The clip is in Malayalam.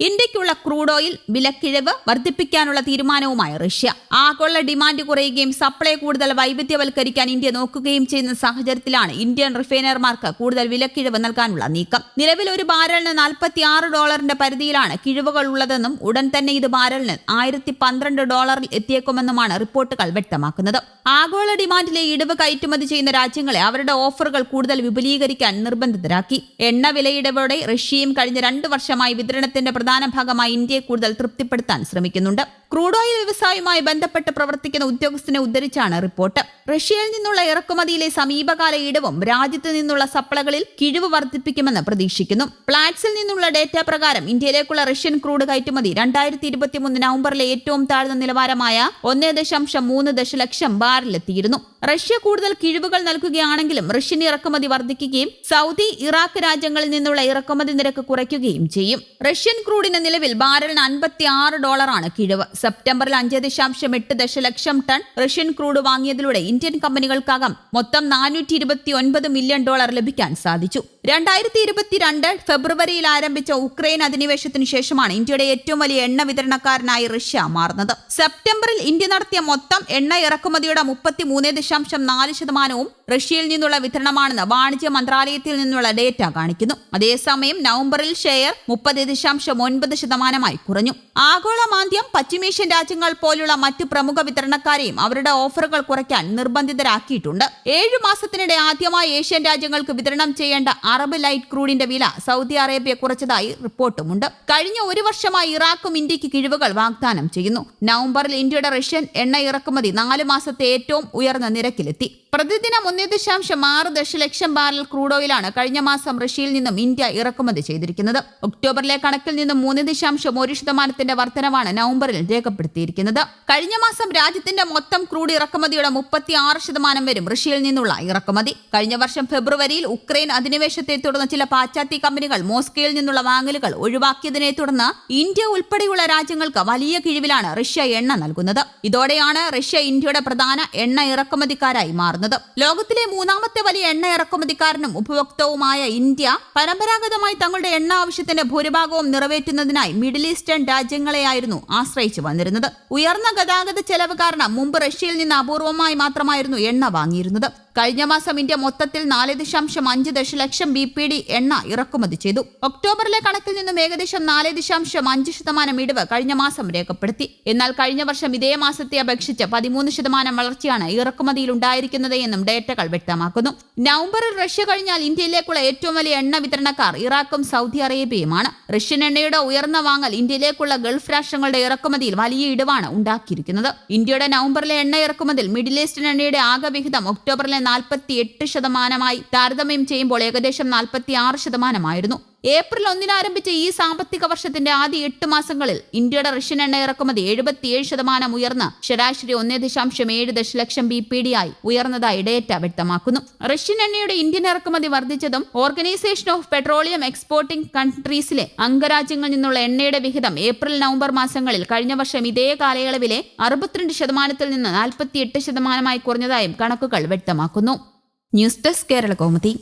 ഇന്ത്യയ്ക്കുള്ള ക്രൂഡ് ഓയിൽ വിലക്കിഴിവ് വർദ്ധിപ്പിക്കാനുള്ള തീരുമാനവുമായി റഷ്യ. ആഗോള ഡിമാൻഡ് കുറയുകയും സപ്ലൈ കൂടുതൽ വൈവിധ്യവൽക്കരിക്കാൻ ഇന്ത്യ നോക്കുകയും ചെയ്യുന്ന സാഹചര്യത്തിലാണ് ഇന്ത്യൻ റിഫൈനർമാർക്ക് കൂടുതൽ വിലക്കിഴിവ് നൽകാനുള്ള നീക്കം. നിലവിൽ ഒരു ബാരലിന് നാൽപ്പത്തി ആറ് ഡോളറിന്റെ പരിധിയിലാണ് കിഴിവുകൾ ഉള്ളതെന്നും ഉടൻ തന്നെ ഇത് ബാരലിന് ആയിരത്തി പന്ത്രണ്ട് ഡോളറിൽ എത്തിയേക്കുമെന്നുമാണ് റിപ്പോർട്ടുകൾ വ്യക്തമാക്കുന്നത്. ആഗോള ഡിമാൻഡിലെ ഇടിവ് കയറ്റുമതി ചെയ്യുന്ന രാജ്യങ്ങളെ അവരുടെ ഓഫറുകൾ കൂടുതൽ വിപുലീകരിക്കാൻ നിർബന്ധിതരാക്കി. എണ്ണ വിലയിടവോടെ റഷ്യയും കഴിഞ്ഞ രണ്ടു വർഷമായി വിതരണത്തിന്റെ പ്രധാന ഭാഗമായി ഇന്ത്യയെ കൂടുതൽ തൃപ്തിപ്പെടുത്താൻ ശ്രമിക്കുന്നുണ്ട് ക്രൂഡ് ഓയിൽ വ്യവസായവുമായി ബന്ധപ്പെട്ട് പ്രവർത്തിക്കുന്ന ഉദ്യോഗസ്ഥനെ ഉദ്ധരിച്ചാണ് റിപ്പോർട്ട്. റഷ്യയിൽ നിന്നുള്ള ഇറക്കുമതിയിലെ സമീപകാല ഇടിവും രാജ്യത്ത് നിന്നുള്ള സപ്ലകളിൽ കിഴിവ് വർദ്ധിപ്പിക്കുമെന്ന് പ്രതീക്ഷിക്കുന്നു. പ്ലാറ്റ്സിൽ നിന്നുള്ള ഡേറ്റ പ്രകാരം ഇന്ത്യയിലേക്കുള്ള റഷ്യൻ ക്രൂഡ് കയറ്റുമതി രണ്ടായിരത്തി ഇരുപത്തിമൂന്ന് നവംബറിലെ ഏറ്റവും താഴ്ന്ന നിലവാരമായ ഒന്നേ ദശാംശം മൂന്ന് ദശലക്ഷം ബാറിലെത്തിയിരുന്നു റഷ്യ കൂടുതൽ കിഴിവുകൾ നൽകുകയാണെങ്കിലും റഷ്യൻ ഇറക്കുമതി വർദ്ധിക്കുകയും സൗദി ഇറാഖ് രാജ്യങ്ങളിൽ നിന്നുള്ള ഇറക്കുമതി നിരക്ക് കുറയ്ക്കുകയും ചെയ്യും. റഷ്യൻ ക്രൂഡിന് നിലവിൽ ബാരലിന് അൻപത്തി ആറ് ഡോളറാണ് കിഴിവ്. സെപ്റ്റംബറിൽ അഞ്ച് ദശാംശം എട്ട് ദശലക്ഷം ടൺ റഷ്യൻ ക്രൂഡ് വാങ്ങിയതിലൂടെ ഇന്ത്യൻ കമ്പനികൾക്കകം മൊത്തം നാനൂറ്റി മില്യൺ ഡോളർ ലഭിക്കാൻ സാധിച്ചു. രണ്ടായിരത്തി ഇരുപത്തിരണ്ട് ഫെബ്രുവരിയിൽ ആരംഭിച്ച ഉക്രൈൻ അധിനിവേശത്തിന് ശേഷമാണ് ഇന്ത്യയുടെ ഏറ്റവും വലിയ എണ്ണ വിതരണക്കാരനായി റഷ്യ മാറുന്നത്. സെപ്റ്റംബറിൽ ഇന്ത്യ നടത്തിയ മൊത്തം എണ്ണ ഇറക്കുമതിയുടെ മുപ്പത്തി മൂന്ന് ദശാംശം നാല് ശതമാനവും റഷ്യയിൽ നിന്നുള്ള വിതരണമാണെന്ന് വാണിജ്യ മന്ത്രാലയത്തിൽ നിന്നുള്ള ഡേറ്റ കാണിക്കുന്നു. അതേസമയം നവംബറിൽ ഷെയർ മുപ്പത് ദശാംശം ഒൻപത് ശതമാനമായി കുറഞ്ഞു. ആഗോള മാന്ദ്യം പശ്ചിമേഷ്യൻ രാജ്യങ്ങൾ പോലുള്ള മറ്റ് പ്രമുഖ വിതരണക്കാരെയും അവരുടെ ഓഫറുകൾ കുറയ്ക്കാൻ നിർബന്ധിതരാക്കിയിട്ടുണ്ട്. ഏഴു മാസത്തിനിടെ ആദ്യമായി ഏഷ്യൻ രാജ്യങ്ങൾക്ക് വിതരണം ചെയ്യേണ്ട അറബ് ലൈറ്റ് ക്രൂഡിന്റെ വില സൗദി അറേബ്യ കുറച്ചതായി റിപ്പോർട്ടുമുണ്ട്. കഴിഞ്ഞ ഒരു വർഷമായി ഇറാഖും ഇന്ത്യയ്ക്ക് കിഴിവുകൾ വാഗ്ദാനം ചെയ്യുന്നു. നവംബറിൽ ഇന്ത്യയുടെ റഷ്യൻ എണ്ണ ഇറക്കുമതി നാല് മാസത്തെ ഏറ്റവും ഉയർന്ന നിരക്കിലെത്തി. പ്രതിദിനം ഒന്നേ ദശാംശം ആറ് ദശലക്ഷം ബാരൽ ക്രൂഡ് ഓയിലാണ് കഴിഞ്ഞ മാസം റഷ്യയിൽ നിന്നും ഇന്ത്യ ഇറക്കുമതി ചെയ്തിരിക്കുന്നത്. ഒക്ടോബറിലെ കണക്കിൽ നിന്നും മൂന്ന് ദശാംശം ഒരു ശതമാനത്തിന്റെ വർധനവാണ് നവംബറിൽ രേഖപ്പെടുത്തിയിരിക്കുന്നത്. കഴിഞ്ഞ മാസം രാജ്യത്തിന്റെ മൊത്തം ക്രൂഡ് ഇറക്കുമതിയുടെ മുപ്പത്തി ആറ് ശതമാനം വരും റഷ്യയിൽ നിന്നുള്ള ഇറക്കുമതി. കഴിഞ്ഞ വർഷം ഫെബ്രുവരിയിൽ ഉക്രൈൻ അധിനിവേശത്തെ തുടർന്ന് ചില പാശ്ചാത്യ കമ്പനികൾ മോസ്കോയിൽ നിന്നുള്ള വാങ്ങലുകൾ ഒഴിവാക്കിയതിനെ തുടർന്ന് ഇന്ത്യ ഉൾപ്പെടെയുള്ള രാജ്യങ്ങൾക്ക് വലിയ കിഴിവിലാണ് റഷ്യ എണ്ണ നൽകുന്നത്. ഇതോടെയാണ് റഷ്യ ഇന്ത്യയുടെ പ്രധാന എണ്ണ ഇറക്കുമതിക്കാരായി മാറുന്നത്. ലോകത്തിലെ മൂന്നാമത്തെ വലിയ എണ്ണ ഇറക്കുമതിക്കാരനും ഉപഭോക്താവുമായ ഇന്ത്യ പരമ്പരാഗതമായി തങ്ങളുടെ എണ്ണ ആവശ്യത്തിന്റെ ഭൂരിഭാഗവും നിറവേറ്റുന്നതിനായി മിഡിൽ ഈസ്റ്റേൺ രാജ്യങ്ങളെയായിരുന്നു ആശ്രയിച്ചു വന്നിരുന്നത്. ഉയർന്ന ഗതാഗത ചെലവ് കാരണം മുമ്പ് റഷ്യയിൽ നിന്ന് അപൂർവമായി മാത്രമായിരുന്നു എണ്ണ വാങ്ങിയിരുന്നത്. കഴിഞ്ഞ മാസം ഇന്ത്യ മൊത്തത്തിൽ നാല് ദശാംശം അഞ്ച് ദശലക്ഷം ബി പി ഡി എണ്ണ ഇറക്കുമതി ചെയ്തു. ഒക്ടോബറിലെ കണക്കിൽ നിന്നും ഏകദേശം നാല് ദശാംശം അഞ്ച് ശതമാനം ഇടിവ് കഴിഞ്ഞ മാസം രേഖപ്പെടുത്തി. എന്നാൽ കഴിഞ്ഞ വർഷം ഇതേ മാസത്തെ അപേക്ഷിച്ച് പതിമൂന്ന് ശതമാനം വളർച്ചയാണ് ഇറക്കുമതിയിൽ ഉണ്ടായിരിക്കുന്നത് എന്നും ഡേറ്റകൾ വ്യക്തമാക്കുന്നു. നവംബറിൽ റഷ്യ കഴിഞ്ഞാൽ ഇന്ത്യയിലേക്കുള്ള ഏറ്റവും വലിയ എണ്ണ വിതരണക്കാർ ഇറാഖും സൗദി അറേബ്യയുമാണ്. റഷ്യൻ എണ്ണയുടെ ഉയർന്ന വാങ്ങൽ ഇന്ത്യയിലേക്കുള്ള ഗൾഫ് രാഷ്ട്രങ്ങളുടെ ഇറക്കുമതിയിൽ വലിയ ഇടിവാണ് ഉണ്ടാക്കിയിരിക്കുന്നത്. ഇന്ത്യയുടെ നവംബറിലെ എണ്ണ ഇറക്കുമതിയിൽ മിഡിൽ ഈസ്റ്റൻ എണ്ണയുടെ ആകെ വിഹിതം ഒക്ടോബറിലെ നാൽപ്പത്തി എട്ട് ശതമാനമായി താരതമ്യം ചെയ്യുമ്പോൾ ഏകദേശം നാൽപ്പത്തി ആറ് ശതമാനമായിരുന്നു. ഏപ്രിൽ ഒന്നിന് ആരംഭിച്ച ഈ സാമ്പത്തിക വർഷത്തിന്റെ ആദ്യ എട്ട് മാസങ്ങളിൽ ഇന്ത്യയുടെ റഷ്യൻ എണ്ണ ഇറക്കുമതി എഴുപത്തിയേഴ് ശതമാനം ഉയർന്ന് ശരാശരി ഒന്നേ ദശാംശം ഏഴ് ദശലക്ഷം ബി പി ഡി ആയി ഉയർന്നതായി ഡേറ്റ വ്യക്തമാക്കുന്നു. റഷ്യൻ എണ്ണയുടെ ഇന്ത്യൻ ഇറക്കുമതി വർദ്ധിച്ചതും ഓർഗനൈസേഷൻ ഓഫ് പെട്രോളിയം എക്സ്പോർട്ടിംഗ് കൺട്രീസിലെ അംഗരാജ്യങ്ങളിൽ നിന്നുള്ള എണ്ണയുടെ വിഹിതം ഏപ്രിൽ നവംബർ മാസങ്ങളിൽ കഴിഞ്ഞ വർഷം ഇതേ കാലയളവിലെ അറുപത്തിരണ്ട് ശതമാനത്തിൽ നിന്ന് നാൽപ്പത്തിയെട്ട് ശതമാനമായി കുറഞ്ഞതായും കണക്കുകൾ വ്യക്തമാക്കുന്നു. News desk Kerala Kaumudi.